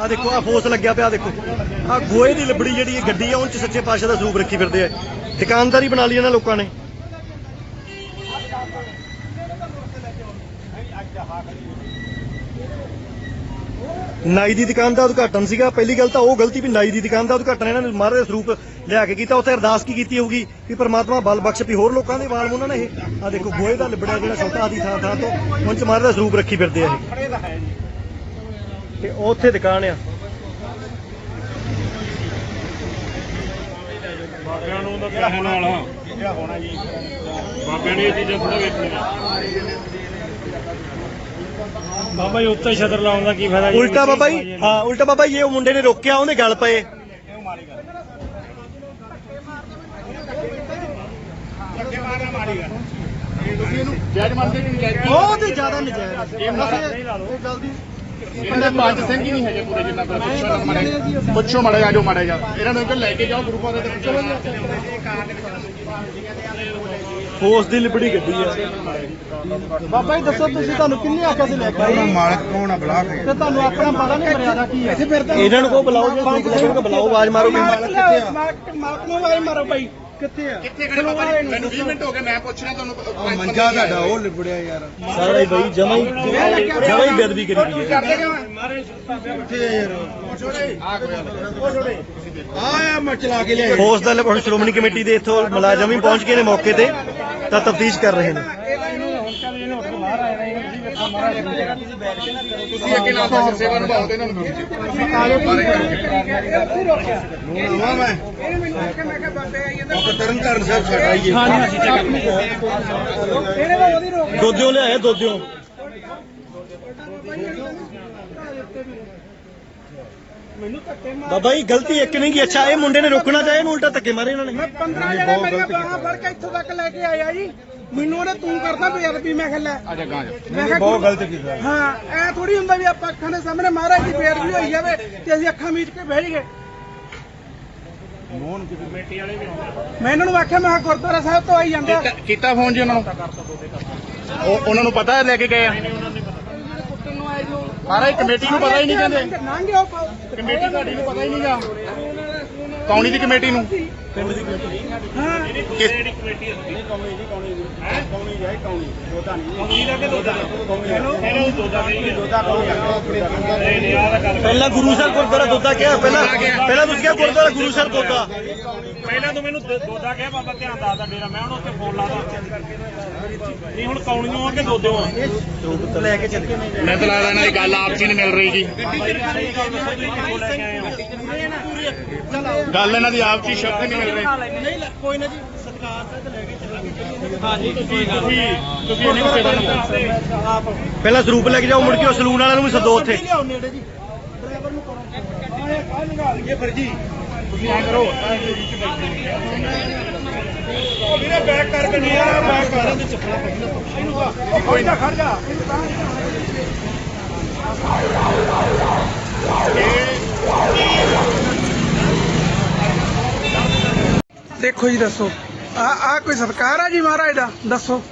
ਆ ਦੇਖੋ ਆ ਫੋਸ ਲੱਗਿਆ ਪਿਆ, ਦੇਖੋ। ਆ ਗੋਏ ਦੀ ਲਿਬੜੀ ਜਿਹੜੀ ਇਹ ਗੱਡੀ ਆ ਉਹ ਚ ਸੱਚੇ ਪਾਤਸ਼ਾਹ ਦਾ ਸਰੂਪ ਰੱਖੀ ਫਿਰਦੇ ਆ। ਦੁਕਾਨਦਾਰੀ ਬਣਾ ਲਈ ਇਹਨਾਂ ਲੋਕਾਂ ਨੇ। ਨਾਈ ਦੀ ਦੁਕਾਨ ਦਾ ਉਦਘਾਟਨ ਸੀਗਾ। ਪਹਿਲੀ ਗੱਲ ਤਾਂ ਉਹ ਗਲਤੀ ਵੀ ਨਾਈ ਦੀ ਦੁਕਾਨ ਦਾ ਉਦਘਾਟਨ ਇਹਨਾਂ ਨੇ ਮਹਾਰਾਜ ਦੇ ਸਰੂਪ ਲਿਆ ਕੇ ਕੀਤਾ। ਉੱਥੇ ਅਰਦਾਸ ਕੀ ਕੀਤੀ ਹੋਊਗੀ ਕਿ ਪ੍ਰਮਾਤਮਾ ਬਲ ਬਖਸ਼ ਵੀ ਹੋਰ ਲੋਕਾਂ ਦੇ ਵਾਲ ਉਹਨਾਂ ਨੇ ਇਹ। ਆ ਦੇਖੋ ਗੋਏ ਦਾ ਲਿਬੜਿਆ ਜਿਹੜਾ ਛੋਟਾ ਆਦੀ ਥਾਂ ਥਾਂ ਤੋਂ ਉਹਨਾਂ ਚ ਮਹਾਰਾਜ ਦਾ ਸਰੂਪ ਰੱਖੀ ਫਿਰਦੇ ਆ ਇਹ। ਤੇ ਉੱਥੇ ਦੁਕਾਨ ਆ। ਬਾਬਿਆਂ ਨੂੰ ਤਾਂ ਕਹਿਣ ਵਾਲਾ ਬਾਬਿਆਂ ਨੇ ਇਹ ਚੀਜ਼ਾਂ ਥੋੜਾ ਵੇਖਣੀਆਂ। ਬਾਬਾ ਜੀ ਉੱਤੇ ਛਤਰ ਲਾਉਣ ਦਾ ਕੀ ਫਾਇਦਾ ਜੀ? ਉਲਟਾ ਬਾਬਾ ਜੀ ਹਾਂ ਉਲਟਾ ਬਾਬਾ ਜੀ ਇਹ ਮੁੰਡੇ ਨੇ ਰੋਕਿਆ ਉਹਦੇ ਗੱਲ ਪਏ। ਬਹੁਤ ਹੀ ਜ਼ਿਆਦਾ ਨਜਾਇਜ਼ ਇਹਦੇ ਪੰਜ ਸਿੰਘ ਹੀ ਨਹੀਂ ਹੈਗੇ ਪੂਰੇ ਜਿੰਨਾ ਕੋਲ ਪੁੱਛੋ ਮਾੜੇ ਪੁੱਛੋ ਮਾੜੇ ਜਾ ਜੋ ਮਾੜੇ ਜਾ ਇਹਨਾਂ ਨੂੰ ਇੱਕ ਲੈ ਕੇ ਜਾਓ ਗੁਰੂ ਘਰ ਦੇ ਵਿੱਚ ਫੋਰਸ ਦੀ ਲਿਬੜੀ ਗੱਡੀ ਆ। ਬਾਬਾ ਜੀ ਦੱਸੋ ਤੁਸੀਂ ਤੁਹਾਨੂੰ ਕਿੰਨੇ ਆਖਿਆ ਸੀ ਲੈ ਕੇ ਆਉਣਾ ਮਾਲਕ ਕੌਣ ਆ ਬਲਾਕ ਤੇ ਤੁਹਾਨੂੰ ਆਪਣਾ ਪਤਾ ਨਹੀਂ ਮਰਿਆਦਾ ਕੀ ਹੈ ਇੱਥੇ ਫਿਰਦਾ ਇਹਨਾਂ ਨੂੰ ਕੋ ਬੁਲਾਓ ਜੇ ਠੀਕ ਲੱਗੇਗਾ ਬੁਲਾਓ ਆਵਾਜ਼ ਮਾਰੋ ਮਾਲਕ ਮਾਲਕ ਨੂੰ ਵਾਈ ਮਾਰੋ ਬਾਈ ਕਿੱਥੇ ਆ? ਕਿੱਥੇ ਖੜੇ ਜੀ? ਮੈਨੂੰ 20 ਮਿੰਟ ਹੋ ਗਏ ਮੈਂ ਪੁੱਛ ਰਿਹਾ ਤੁਹਾਨੂੰ ਮੰਜਾ ਤੁਹਾਡਾ ਉਹ ਲਿਬੜਿਆ ਯਾਰ। ਸਾਰਾ ਹੀ ਬਈ ਜਮਾ ਹੀ ਜਮਾ ਹੀ ਬੇਦਬੀ ਕਰੀ ਗਈ ਹੈ। ਕਰਦੇ ਕਿਉਂ ਆ ਮੈਂ ਚਲਾ ਕੇ ਲਿਆ ਫੋਰਸ ਦਾ ਹੁਣ ਸ਼੍ਰੋਮਣੀ ਕਮੇਟੀ ਦੇ ਇੱਥੋਂ ਮੁਲਾਜ਼ਮ ਵੀ ਪਹੁੰਚ ਗਏ ਨੇ ਮੌਕੇ ਤੇ ਤਾਂ ਤਫਤੀਸ਼ ਕਰ ਰਹੇ ਨੇ। ਤੁਸੀਂ ਅੱਗੇ ਨਾਲ ਦਾ ਸੇਵਾ ਨਿਭਾਓ ਤੇ ਇਹਨਾਂ ਨੂੰ ਆਵਾ ਮੈਂ। ਤਰਨ ਤਾਰਨ ਸਾਹਿਬ ਸਾਡਾ ਹੀ ਦੋਦਿਓ ਲਿਆਏ ਦੋਦਿਓ ਬਾਬਾ ਜੀ ਗਲਤੀ ਇੱਕ ਨਹੀਂ ਕੀ ਅੱਛਾ ਇਹ ਮੁੰਡੇ ਨੇ ਰੋਕਣਾ ਚਾਹਿਆ ਇਹਨੂੰ ਉਲਟਾ ਧੱਕੇ ਮਾਰੇ ਇਹਨਾਂ ਨੇ। ਮੈਂ 15 ਜਣੇ ਮੇਰੀਆਂ ਬਾਹਾਂ ਫੜ ਕੇ ਇੱਥੋਂ ਤੱਕ ਲੈ ਕੇ ਆਇਆ ਜੀ। ਮੈਨੂੰ ਉਹਨੇ ਤੂੰ ਕਰਦਾ ਬੇਅਦਬੀ ਮੈਂ ਕਿਹਾ ਲੈ ਆਜਾ ਗਾਂ ਜਾ। ਮੈਂ ਕਿਹਾ ਬਹੁਤ ਗਲਤ ਕੀਤਾ ਹਾਂ। ਐ ਥੋੜੀ ਹੁੰਦਾ ਵੀ ਆਪਾਂ ਅੱਖਾਂ ਦੇ ਸਾਹਮਣੇ ਮਹਾਰਾਜ ਦੀ ਬੇਅਦਬੀ ਹੋਈ ਜਾਵੇ ਤੇ ਅਸੀਂ ਅੱਖਾਂ ਮੀਚ ਕੇ ਬਹਿ ਜਾਈਏ। ਮੈਂ ਇਹਨਾਂ ਨੂੰ ਆਖਿਆ ਮੈਂ ਕਿਹਾ ਗੁਰਦੁਆਰਾ ਸਾਹਿਬ ਤੋਂ ਆਈ ਜਾਂਦਾ। ਕੀਤਾ- ਕੀਤਾ ਫੋਨ ਜੀ ਉਹਨਾਂ ਨੂੰ? ਉਹ ਉਹਨਾਂ ਨੂੰ ਪਤਾ ਹੈ ਲੈ ਕੇ ਗਏ ਆ? ਸਾਰਾ ਕਮੇਟੀ ਨੂੰ ਪਤਾ ਹੀ ਨਹੀਂ ਕਹਿੰਦੇ। ਕਮੇਟੀ ਤੁਹਾਡੀ ਨੂੰ ਪਤਾ ਹੀ ਨਹੀਂਗਾ ਕੌਣੀ ਦੀ ਕਮੇਟੀ ਨੂੰ? ਹਾਂ। ਕਿਸ ਪਹਿਲਾਂ ਗੁਰੂ ਸਾਹਿਬ ਗੁਰਦੁਆਰਾ ਦੋਦਾ ਕਿਹਾ ਪਹਿਲਾਂ ਪਹਿਲਾਂ ਤੁਸੀਂ ਕਿਹਾ ਗੁਰਦੁਆਰਾ ਗੁਰੂ ਸਾਹਿਬ ਦੋਦਾ ਪਹਿਲਾਂ ਤੂੰ ਮੈਨੂੰ ਦ- ਦੋਦਾ ਕਹਿ ਬਾਬਾ ਧਿਆਨ ਦੱਸਦਾ ਡੇਰਾ। ਮੈਂ ਹੁਣ ਉੱਥੇ ਫੋਨ ਲਾਦਾ ਨਹੀਂ ਹੁਣ ਕੌਣੀਆਂ ਆ ਕੇ ਦੋਦਿਓ ਆ ਲੈ ਕੇ ਚੱਲ ਮੈਂ ਤਾਂ ਲੱਗਦਾ ਇਹਨਾਂ ਦੀ ਗੱਲ ਆਪ ਜੀ ਨਹੀਂ ਮਿਲ ਰਹੀ ਜੀ। ਗੱਲ ਇਹਨਾਂ ਦੀ ਆਪ ਜੀ ਸ਼ਬਦ ਨਹੀਂ ਮਿਲ ਰਹੀ। ਕੋਈ ਨਾ ਜੀ ਸਤਕਾਰ ਤੇ ਲੈ ਕੇ ਚੱਲਾਂਗੇ ਤੁਸੀਂ ਤੁਸੀਂ ਇਹਨੂੰ ਸੇਵਾ ਪਹਿਲਾਂ ਸਰੂਪ ਲੈ ਕੇ ਜਾਓ ਮੁੜ ਕੇ ਉਹ ਸਲੂਨ ਵਾਲਿਆਂ ਨੂੰ ਵੀ ਸੱਦੋ ਉੱਥੇ। ਨੇੜੇ ਜੀ। ਡਰਾਈਵਰ ਨੂੰ ਕਰੋ। ਆਏ ਕਾਹ ਨਿਕਾਲ ਇਹ ਫਰਜੀ। ਤੁਸੀਂ ਐਂ ਕਰੋ ਉਹ ਵੀਰੇ ਬੈਕ ਕਰਕੇ ਨਹੀਂ ਆ ਬੈਕ ਕਰ। ਦੇ ਚੱਪਲਾ ਪਹਿਲਾਂ ਕੋਈ ਨਾ ਖੜ ਜਾ। ਦੇਖੋ ਜੀ ਦੱਸੋ। ਆ ਆ ਕੋਈ ਸਤਕਾਰ ਆ ਜੀ ਮਹਾਰਾਜ ਦਾ? ਦੱਸੋ।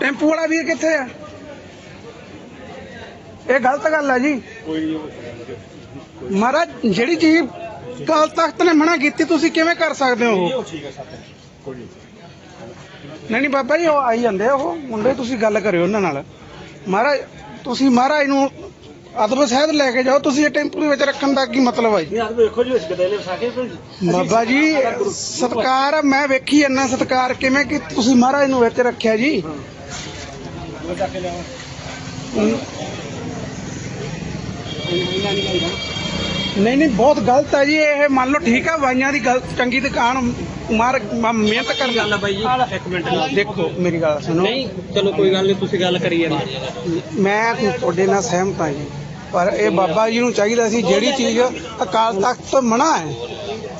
ਟੈਂਪੂ ਵਾਲਾ ਵੀਰ ਕਿੱਥੇ ਆ? ਇਹ ਗਲਤ ਗੱਲ ਆ ਜੀ। ਮਹਾਰਾਜ ਜਿਹੜੀ ਚੀਜ਼ ਕਾਲ ਤਖਤ ਨੇ ਮਨਾ ਕੀਤੀ ਤੁਸੀਂ ਕਿਵੇਂ ਕਰ ਸਕਦੇ ਹੋ? ਨਹੀਂ ਨਹੀਂ ਬਾਬਾ ਜੀ ਉਹ ਆਈ ਜਾਂਦੇ ਆ ਉਹ। ਮੁੰਡੇ ਤੁਸੀਂ ਗੱਲ ਕਰਿਓ ਉਹਨਾਂ ਨਾਲ। ਮਹਾਰਾਜ ਤੁਸੀਂ ਮਹਾਰਾਜ ਨੂੰ ਅਦਬ ਸਹਿਤ ਲੈ ਕੇ ਜਾਓ ਤੁਸੀਂ ਇਹ ਟੈਂਪੂ ਦੇ ਵਿੱਚ ਰੱਖਣ ਦਾ ਕੀ ਮਤਲਬ ਹੈ ਜੀ? ਯਾਰ ਵੇਖੋ ਜੀ ਇਸ ਗਦੇਲੇ ਵਸਾ ਕੇ ਬਾਬਾ ਜੀ ਸਤਕਾਰ ਮੈਂ ਵੇਖੀ ਇੰਨਾ ਸਤਕਾਰ ਕਿਵੇਂ ਕਿ ਤੁਸੀਂ ਮਹਾਰਾਜ ਨੂੰ ਵਿੱਚ ਰੱਖਿਆ ਜੀ? ਨਹੀਂ ਨਹੀਂ ਬਹੁਤ ਗਲਤ ਹੈ ਜੀ ਇਹ ਮੰਨ ਲਓ ਠੀਕ ਹੈ ਵਾਈਆਂ ਦੀ ਗੱਲ ਚੰਗੀ ਦੁਕਾਨ ਮਾਰ ਮ- ਮਿਹਨਤ ਕਰ ਗੱਲ ਬਾਈ ਜੀ ਇੱਕ ਮਿੰਟ ਦੇਖੋ ਮੇਰੀ ਗੱਲ ਸੁਣੋ। ਨਹੀਂ ਚਲੋ ਕੋਈ ਗੱਲ ਨਹੀਂ ਤੁਸੀਂ ਗੱਲ ਕਰੀ ਜਾਂਦੇ। ਮੈਂ ਤੁਹਾਡੇ ਨਾਲ ਸਹਿਮਤ ਹਾਂ ਜੀ। ਪਰ ਇਹ ਬਾਬਾ ਜੀ ਨੂੰ ਚਾਹੀਦਾ ਸੀ ਜਿਹੜੀ ਚੀਜ਼ ਅਕਾਲ ਤਖਤ ਤੋਂ ਮਨਾ ਹੈ।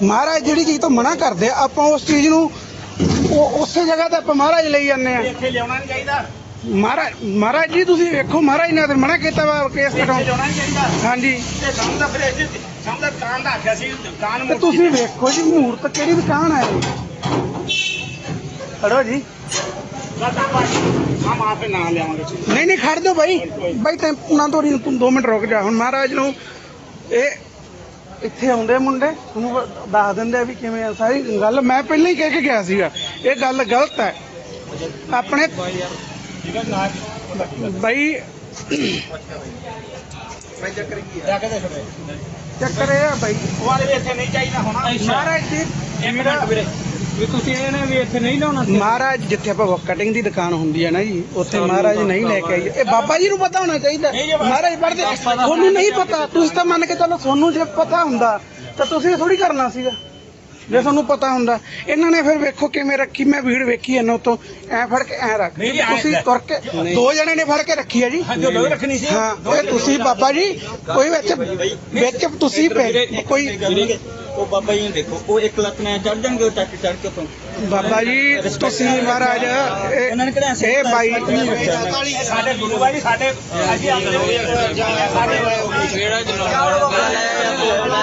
ਮਹਾਰਾਜ ਜਿਹੜੀ ਚੀਜ਼ ਤੋਂ ਮਨਾ ਕਰਦੇ ਆ, ਆਪਾਂ ਉਸ ਚੀਜ਼ ਨੂੰ ਉਹ ਉਸੇ ਜਗ੍ਹਾ ਤੇ ਆਪਾਂ ਮਹਾਰਾਜ ਲਈ ਜਾਂਦੇ ਆ। ਇੱਥੇ ਲਿਆਉਣਾ ਨਹੀਂ ਚਾਹੀਦਾ। ਮਹਾਰਾਜ ਮਹਾਰਾਜ ਜੀ ਤੁਸੀਂ ਵੇਖੋ ਮਹਾਰਾਜ ਨੇ ਤਾਂ ਮਨਾ ਕੀਤਾ ਵਾ ਕੇਸ ਕਟਾਉਣ। ਲਿਆਉਣਾ ਨਹੀਂ ਚਾਹੀਦਾ। ਹਾਂਜੀ। ਤੇ ਸਾਨੂੰ ਤਾਂ ਫਿਰ ਇੱਥੇ ਸਾਨੂੰ ਤਾਂ ਦੁਕਾਨ ਦਾ ਆਖਿਆ ਸੀ ਦੁਕਾਨ ਤੇ ਤੁਸੀਂ ਵੇਖੋ ਜੀ ਮੂਰਤ ਕਿਹੜੀ ਦੁਕਾਨ ਹੈ ਜੀ। ਨਾ ਲਿਆਵਾਂਗੇ ਨਹੀਂ ਨਹੀਂ ਖੜ ਜਾਓ ਬਾਈ। ਬਾਈ ਟੈਂਪੂ ਨਾ ਤੋੜੀ ਤੂੰ 2 ਮਿੰਟ ਰੁਕ ਜਾ। ਹੁਣ ਮਹਾਰਾਜ ਨੂੰ ਇਹ ਇੱਥੇ ਆਉਂਦੇ ਮੁੰਡੇ ਤੁਹਾਨੂੰ ਦੱਸ ਦਿੰਦੇ ਆ ਵੀ ਕਿਵੇਂ ਆ। ਸਾਰੀ ਗੱਲ ਮੈਂ ਪਹਿਲਾਂ ਹੀ ਕਹਿ ਕੇ ਗਿਆ ਸੀਗਾ। ਇਹ ਗੱਲ ਗਲਤ ਹੈ। ਆਪਣੇ ਬਾਈ ਚੱਕਰ ਇਹ ਆ ਬਾਈ। ਵਾਲੇ ਵੀ ਇੱਥੇ ਨਹੀਂ ਚਾਹੀਦਾ ਹੋਣਾ। ਮਹਾਰਾਜ ਜੀ ਇੱਕ ਮਿੰਟ ਵੀਰੇ। ਵੀ ਤੁਸੀਂ ਇਹ ਨੇ ਵੀ ਇੱਥੇ ਨਹੀਂ ਲਾਉਣਾ ਮਹਾਰਾਜ ਜਿੱਥੇ ਆਪਾਂ ਕਟਿੰਗ ਦੀ ਦੁਕਾਨ ਹੁੰਦੀ ਹੈ ਨਾ ਜੀ ਉੱਥੇ ਮਹਾਰਾਜ ਨਹੀਂ ਲੈ ਕੇ ਆਈ। ਇਹ ਬਾਬਾ ਜੀ ਨੂੰ ਪਤਾ ਹੋਣਾ ਚਾਹੀਦਾ। ਮਹਾਰਾਜ ਪੜਦੇ ਤੁਹਾਨੂੰ ਨਹੀਂ ਪਤਾ ਤੁਸੀਂ ਤਾਂ ਮੰਨ ਕੇ ਚੱਲੋ ਤੁਹਾਨੂੰ ਜੇ ਪਤਾ ਹੁੰਦਾ ਤਾਂ ਤੁਸੀਂ ਥੋੜੀ ਕਰਨਾ ਸੀਗਾ। ਜੇ ਤੁਹਾਨੂੰ ਪਤਾ ਹੁੰਦਾ। ਇਹਨਾਂ ਨੇ ਫਿਰ ਵੇਖੋ ਕਿਵੇਂ ਰੱਖੀ ਮੈਂ ਵੀੜ ਵੇਖੀ ਇਹਨਾਂ ਤੋਂ ਐ ਫੜ ਕੇ ਐ ਰੱਖ। ਤੁਸੀਂ। ਤੁਰ ਕੇ ਦੋ ਜਣੇ ਨੇ ਫੜ ਕੇ ਰੱਖੀ ਹੈ ਜੀ। ਜੋ ਦੋ ਰੱਖਣੀ ਸੀ। ਹਾਂ ਇਹ ਤੁਸੀਂ ਬਾਬਾ ਜੀ ਕੋਈ ਵਿੱਚ ਵਿੱਚ ਤੁਸੀਂ ਪੈ- ਕੋਈ ਉਹ ਬਾਬਾ ਜੀ ਨੂੰ ਦੇਖੋ ਉਹ ਇੱਕ ਲੱਤ ਨਾਲ ਚੜ ਜਾਣਗੇ ਉਹ ਚੱਕ ਚੜ ਕੇ ਤੋਂ ਬਾਬਾ ਜੀ ਤੁਸੀਂ ਮਹਾਰਾਜ ਇਹ- ਉਹਨਾਂ ਨੇ ਕਿਹੜਾ ਇਹ ਬਾਈ ਸਾਡੇ ਗੁਰੂ ਬਾਈ ਸਾਡੇ ਅਸੀਂ ਆਪਣੇ ਸਾਡੇ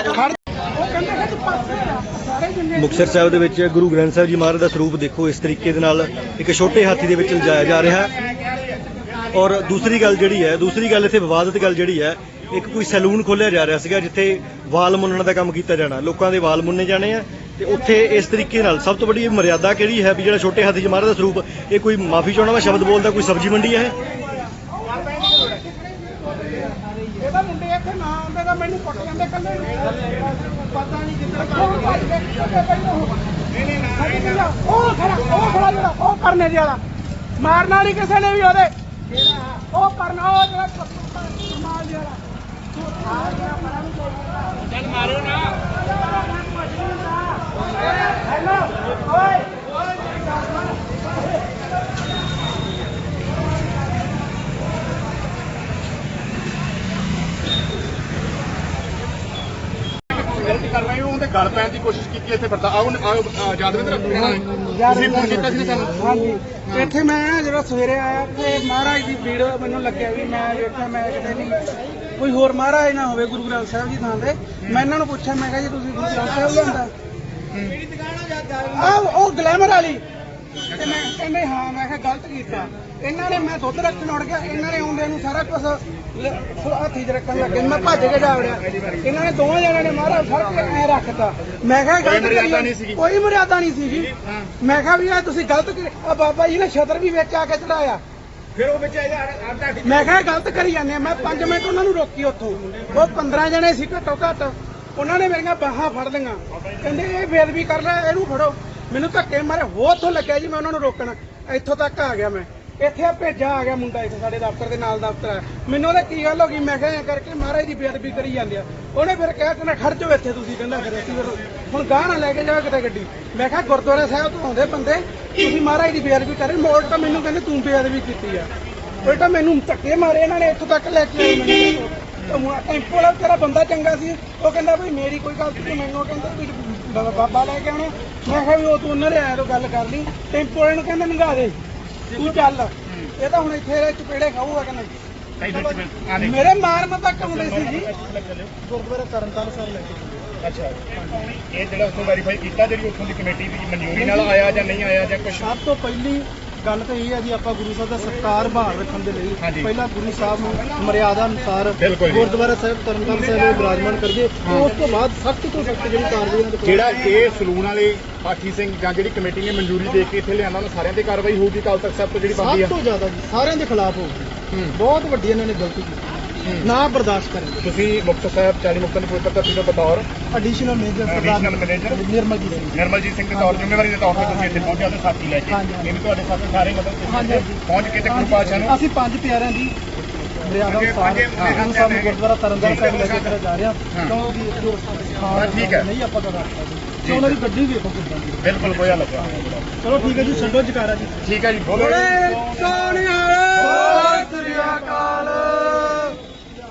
ਖੜ ਉਹ ਕਹਿੰਦੇ ਕਿ ਤੂੰ ਪਾਸੇ ਆ ਸਾਰੇ ਜਿੰਨੇ ਮੁਕਤਸਰ ਸਾਹਿਬ ਦੇ ਵਿੱਚ ਗੁਰੂ ਗ੍ਰੰਥ ਸਾਹਿਬ ਜੀ ਮਹਾਰਾਜ ਦਾ ਸਰੂਪ ਦੇਖੋ ਇਸ ਤਰੀਕੇ ਦੇ ਨਾਲ ਇੱਕ ਛੋਟੇ ਹਾਥੀ ਦੇ ਵਿੱਚ ਲਿਜਾਇਆ ਜਾ ਰਿਹਾ। ਹੈ ਔਰ ਦੂਸਰੀ ਗੱਲ ਜਿਹੜੀ ਹੈ ਦੂਸਰੀ ਗੱਲ ਇੱਥੇ ਵਿਵਾਦਿਤ ਗੱਲ ਜਿਹੜੀ ਹੈ ਇੱਕ ਕੋਈ ਸੈਲੂਨ ਖੋਲ੍ਹਿਆ ਜਾ ਰਿਹਾ ਸੀਗਾ ਜਿੱਥੇ ਵਾਲ ਮੁੰਨਣ ਦਾ ਕੰਮ ਕੀਤਾ ਜਾਣਾ ਲੋਕਾਂ ਦੇ ਵਾਲ ਮੁੰਨੇ ਜਾਣੇ ਆ ਤੇ ਉੱਥੇ ਇਸ ਤਰੀਕੇ ਨਾਲ ਸਭ ਤੋਂ ਵੱਡੀ ਮਰਿਆਦਾ ਕਿਹੜੀ ਹੈ ਵੀ ਜਿਹੜਾ ਛੋਟੇ ਹਾਥੀ ਜੀ ਮਹਾਰਾਜ ਦਾ ਸਰੂਪ ਇਹ ਕੋਈ ਮਾਫੀ ਚਾਹਣਾ ਵਾ ਸ਼ਬਦ ਬੋਲਦਾ ਕੋਈ ਸਬਜ਼ੀ ਮੰਡੀ ਹੈ ਇਹ? ਇਹਦਾ ਮੁੰਡੇ ਇੱਥੇ ਨਾ ਆਉਂਦੇ ਤਾਂ ਮੈਨੂੰ ਕੁੱਟ ਜਾਂਦੇ ਕੱਲੇ ਪਤਾ ਨਹੀਂ ਕਿੱਧਰ ਭੱਜ ਗਏ। ਕਿੱਥੇ ਪਹਿਲਾਂ ਉਹ? ਨਹੀਂ ਨਹੀਂ ਨਾ ਉਹ ਖੜਾ ਉਹ ਖੜਾ ਜਿਹੜਾ ਉਹ ਕਰਨੇ ਵਾਲਾ। ਮਾਰਨਾ ਨਹੀਂ ਕਿਸੇ ਨੇ ਵੀ ਉਹਦੇ? ਉਹ ਕਰਨਾ ਉਹ ਜਿਹੜਾ ਕਮਾਲ ਜਿਹੜਾ ਚੱਲ ਮਾਰਿਓ ਨਾ। ਹੈਲੋ ਓਏ ਗਲਤੀ ਕਰ ਰਹੇ ਹੋ ਉਹਦੇ ਗਲ ਪੈਣ ਦੀ ਕੋਸ਼ਿਸ਼ ਕੀਤੀ ਇੱਥੇ ਫਿਰਦਾ। ਆਓ ਆਓ ਤੁਸੀਂ ਫੋਨ ਕੀਤਾ ਸੀ ਨਾ ਸਾਨੂੰ? ਹਾਂਜੀ। ਇੱਥੇ ਮੈਂ ਜਦੋਂ ਸਵੇਰੇ ਆਇਆ ਤੇ ਮਹਾਰਾਜ ਦੀ ਭੀੜ ਮੈਨੂੰ ਲੱਗਿਆ ਵੀ ਮੈਂ ਵੇਖਿਆ ਮੈਂ ਕਿਤੇ ਨਹੀਂ। ਕੋਈ ਹੋਰ ਮਹਾਰਾਜ ਨਾ ਹੋਵੇ ਗੁਰੂ ਗ੍ਰੰਥ ਸਾਹਿਬ ਜੀ ਥਾਂ ਤੇ ਮੈਂ ਇਹਨਾਂ ਨੂੰ ਪੁੱਛਿਆ ਮੈਂ ਕਿਹਾ ਜੀ ਤੁਸੀਂ ਗੁਰੂ ਗ੍ਰੰਥ ਸਾਹਿਬ ਲਿਆਂਦਾ ਆ ਉਹ ਗਲੈਮਰ ਵਾਲੀ। ਤੇ ਮੈਂ ਕਹਿੰਦੇ ਹਾਂ ਮੈਂ ਕਿਹਾ ਗਲਤ ਕੀਤਾ। ਇਹਨਾਂ ਨੇ ਮੈਂ ਦੁੱਧ ਰੱਖਣ ਉੜ ਗਿਆ ਇਹਨਾਂ ਨੇ ਆਉਂਦੇ ਨੂੰ ਸਾਰਾ ਕੁਝ ਹੱਥੀ 'ਚ ਰੱਖਣ ਲੱਗੇ ਮੈਂ ਭੱਜ ਕੇ ਜਾ ਵੜਿਆ। ਇਹਨਾਂ ਨੇ ਦੋਵਾਂ ਜਣਿਆਂ ਨੇ ਮਾਰਾ ਫੜ ਕੇ ਐ ਰੱਖਤਾ ਮੈਂ ਕਿਹਾ ਗਲਤ ਕਰੀ। ਕੋਈ ਮਰਿਆਦਾ ਨਹੀਂ ਸੀਗੀ। ਮੈਂ ਕਿਹਾ ਵੀ ਇਹ ਤੁਸੀਂ ਗਲਤ ਆ ਬਾਬਾ ਜੀ ਨੇ ਛਤਰ ਵੀ ਵਿੱਚ ਆ ਕੇ ਚੜਾਇਆ। ਫਿਰ ਉਹ ਵਿੱਚ ਆਧਾ ਮੈਂ ਕਿਹਾ ਇਹ ਗਲਤ ਕਰੀ ਜਾਂਦੇ ਆ। ਮੈਂ 5 ਮਿੰਟ ਉਹਨਾਂ ਨੂੰ ਰੋਕੀ ਉੱਥੋਂ। ਉਹ 15 ਜਣੇ ਸੀ ਘੱਟੋ ਘੱਟ। ਉਹਨਾਂ ਨੇ ਮੇਰੀਆਂ ਬਾਹਾਂ ਫੜ ਲਈਆਂ। ਕਹਿੰਦੇ ਇਹ ਬੇਅਦਬੀ ਕਰ ਰਿਹਾ ਇਹਨੂੰ ਫੜੋ। ਮੈਨੂੰ ਧੱਕੇ ਮਾਰੇ ਹੋਰ ਤੋਂ ਲੱਗਿਆ ਜੀ ਮੈਂ ਉਹਨਾਂ ਨੂੰ ਰੋਕਣ। ਇੱਥੋਂ ਤੱਕ ਆ ਗਿਆ ਮੈਂ। ਇੱਥੇ ਆ ਭੇਜਾ ਆ ਗਿਆ ਮੁੰਡਾ ਇੱਥੇ ਸਾਡੇ ਦਫ਼ਤਰ ਦੇ ਨਾਲ ਦਫ਼ਤਰ ਆ ਮੈਨੂੰ ਉਹਦੇ ਕੀ ਗੱਲ ਹੋ ਗਈ? ਮੈਂ ਕਿਹਾ ਐਂ ਕਰਕੇ ਮਹਾਰਾਜ ਦੀ ਬੇਅਦਬੀ ਕਰੀ ਜਾਂਦੇ ਆ। ਉਹਨੇ ਫਿਰ ਕਿਹਾ ਕਿ ਨਾ ਖੜ ਜਾਓ ਇੱਥੇ ਤੁਸੀਂ, ਕਹਿੰਦਾ ਫਿਰ ਅਸੀਂ ਫਿਰ ਹੁਣ ਗਾਹ ਨਾ ਲੈ ਕੇ ਜਾਓ ਕਿਤੇ ਗੱਡੀ। ਮੈਂ ਕਿਹਾ ਗੁਰਦੁਆਰਾ ਸਾਹਿਬ ਤੋਂ ਆਉਂਦੇ ਬੰਦੇ, ਤੁਸੀਂ ਮਹਾਰਾਜ ਦੀ ਬੇਅਦਬੀ ਕਰ। ਰਹੇ ਮੋੜ ਤਾਂ ਮੈਨੂੰ ਕਹਿੰਦੇ ਤੂੰ ਬੇਅਦਬੀ ਕੀਤੀ ਆ। ਉਲਟਾ ਮੈਨੂੰ ਧੱਕੇ ਮਾਰੇ ਇਹਨਾਂ ਨੇ ਇੱਥੋਂ ਤੱਕ ਲੈ ਕੇ ਆਏ ਮੈਨੂੰ। ਟੈਂਪੋ ਵਾਲਾ ਤੇਰਾ ਬੰਦਾ ਚੰਗਾ ਸੀ। ਉਹ ਕਹਿੰਦਾ ਵੀ ਮੇਰੀ ਕੋਈ ਗਲਤੀ ਨਹੀਂ, ਮੈਨੂੰ ਕਹਿੰਦਾ ਤੂੰ ਬਾਬਾ ਲੈ ਕੇ ਆਉਣਾ। ਮੈਂ ਕਿਹਾ ਵੀ ਉਹ ਤੂੰ ਉਹਨਾਂ ਦੇ ਆਇਆ ਤੋਂ ਗੱਲ ਕਰ ਲਈ। ਟੈਂਪੋ ਵਾਲੇ ਨੂੰ ਕਹਿੰਦਾ ਨੰਗਾ ਦੇ। ਤੂੰ ਚੱਲ। ਇਹ ਤਾਂ ਹੁਣ ਇੱਥੇ ਚਪੇੜੇ ਖਾਊਗਾ ਕਿ ਨਹੀਂ? ਮੇਰੇ ਮਾਰਨ ਤੱਕ ਆਉਂਦੇ ਸੀ ਜੀ। ਗੁਰਦੁਆਰਾ ਤਰਨਤਾਰਨ ਸਾਹਿਬ ਲੈ ਕੇ ਅੱਛਾ। ਇਹ ਜਿਹੜਾ ਉੱਥੋਂ ਵੈਰੀਫਾਈ ਕੀਤਾ ਜਿਹੜੀ ਉੱਥੋਂ ਦੀ ਕਮੇਟੀ ਦੀ ਮਨਜ਼ੂਰੀ ਨਾਲ ਆਇਆ ਜਾਂ ਨਹੀਂ ਆਇਆ ਜਾਂ ਕੁਝ ਸਭ ਤੋਂ ਪਹਿਲੀ ਗੱਲ ਤਾਂ ਇਹ ਹੈ ਜੀ ਆਪਾਂ ਗੁਰੂ ਸਾਹਿਬ ਦਾ ਸਤਿਕਾਰ ਬਹਾਲ ਰੱਖਣ ਦੇ ਲਈ। ਪਹਿਲਾਂ ਗੁਰੂ ਸਾਹਿਬ ਨੂੰ ਮਰਿਆਦਾ ਅਨੁਸਾਰ। ਗੁਰਦੁਆਰਾ ਸਾਹਿਬ ਤਰਨਤਾਰਨ ਸਾਹਿਬ ਵਿੱਚ ਬਿਰਾਜਮਾਨ ਕਰਕੇ ਉਸ ਤੋਂ ਬਾਅਦ ਸਖਤ ਤੋਂ ਸਖਤ ਜਿਹੜੀ ਕਾਰਵਾਈ ਜਿਹੜਾ ਇਹ ਸਲੂਨ ਵਾਲੇ ਪਾਠੀ ਸਿੰਘ ਜਾਂ ਜਿਹੜੀ ਕਮੇਟੀ ਨੇ ਮਨਜ਼ੂਰੀ ਦੇ ਕੇ ਇੱਥੇ ਲਿਆਂਦਾ ਉਹਨਾਂ ਸਾਰਿਆਂ ਤੇ ਕਾਰਵਾਈ ਹੋਊਗੀ ਕਾਲ ਤੱਕ ਸਾਹਿਬ ਤੋਂ ਜਿਹੜੀ ਸਭ ਆ? ਤੋਂ ਜ਼ਿਆਦਾ ਜੀ ਸਾਰਿਆਂ ਦੇ ਖਿਲਾਫ ਹੋਊਗੀ। ਬਹੁਤ ਵੱਡੀ ਇਹਨਾਂ ਨੇ ਗਲਤੀ ਕੀਤੀ। ਨਾ ਬਰਦਾਸ਼ਤ ਕਰਾਂਗੇ ਤੁਸੀਂ ਮੁਕਤਸਰ ਸਾਹਿਬ 40 ਮੁਕਤਾਂ ਦੇ ਪਵਿੱਤਰ ਧਰਤੀ ਦੇ ਬਤੌਰ। Additional major Additional manager? Nirmaljit Singh. Nirmaljit Singh ਦੇ ਤੌਰ ਜ਼ਿੰਮੇਵਾਰੀ ਦੇ ਤੌਰ ਤੇ ਤੁਸੀਂ ਇੱਥੇ ਪਹੁੰਚਿਆ ਤੇ ਸਾਥੀ ਲੈ ਕੇ। ਇਹ ਵੀ ਤੁਹਾਡੇ ਸਾਥੀ ਸਾਰੇ ਮਤਲਬ ਤੁਸੀਂ ਪਹੁੰਚ ਕੇ ਤੇ ਪਾਤਸ਼ਾਹ ਨੂੰ ਅਸੀਂ ਪੰਜ ਪਿਆਰਿਆਂ ਦੀ ਮਰਿਆਦਾ ਅਨੁਸਾਰ ਗੁਰੂ ਸਾਹਿਬ ਨੂੰ ਗੁਰਦੁਆਰਾ ਤਰਨਤਾਰਨ ਸਾਹਿਬ ਲੈ ਕੇ ਜਾ ਰਹੇ ਹਾਂ। ਕਿਉਂਕਿ ਜੋ ਹਾਂ, ਠੀਕ ਹੈ। ਨਹੀਂ ਆਪਾਂ ਕਦਾ ਸਕਦੇ ਉਹਨਾਂ ਦੀ ਗੱਡੀ ਵੇਖੋ ਕਿੱਦਾਂ ਦੀ। ਬਿਲਕੁਲ ਕੋਇਆ ਲੱਗਾ। ਚਲੋ ਠੀਕ ਹੈ ਜੀ ਛੱਡੋ ਜਕਾਰਾ ਜੀ। ਠੀਕ ਹੈ ਜੀ ਬੋਲੋ।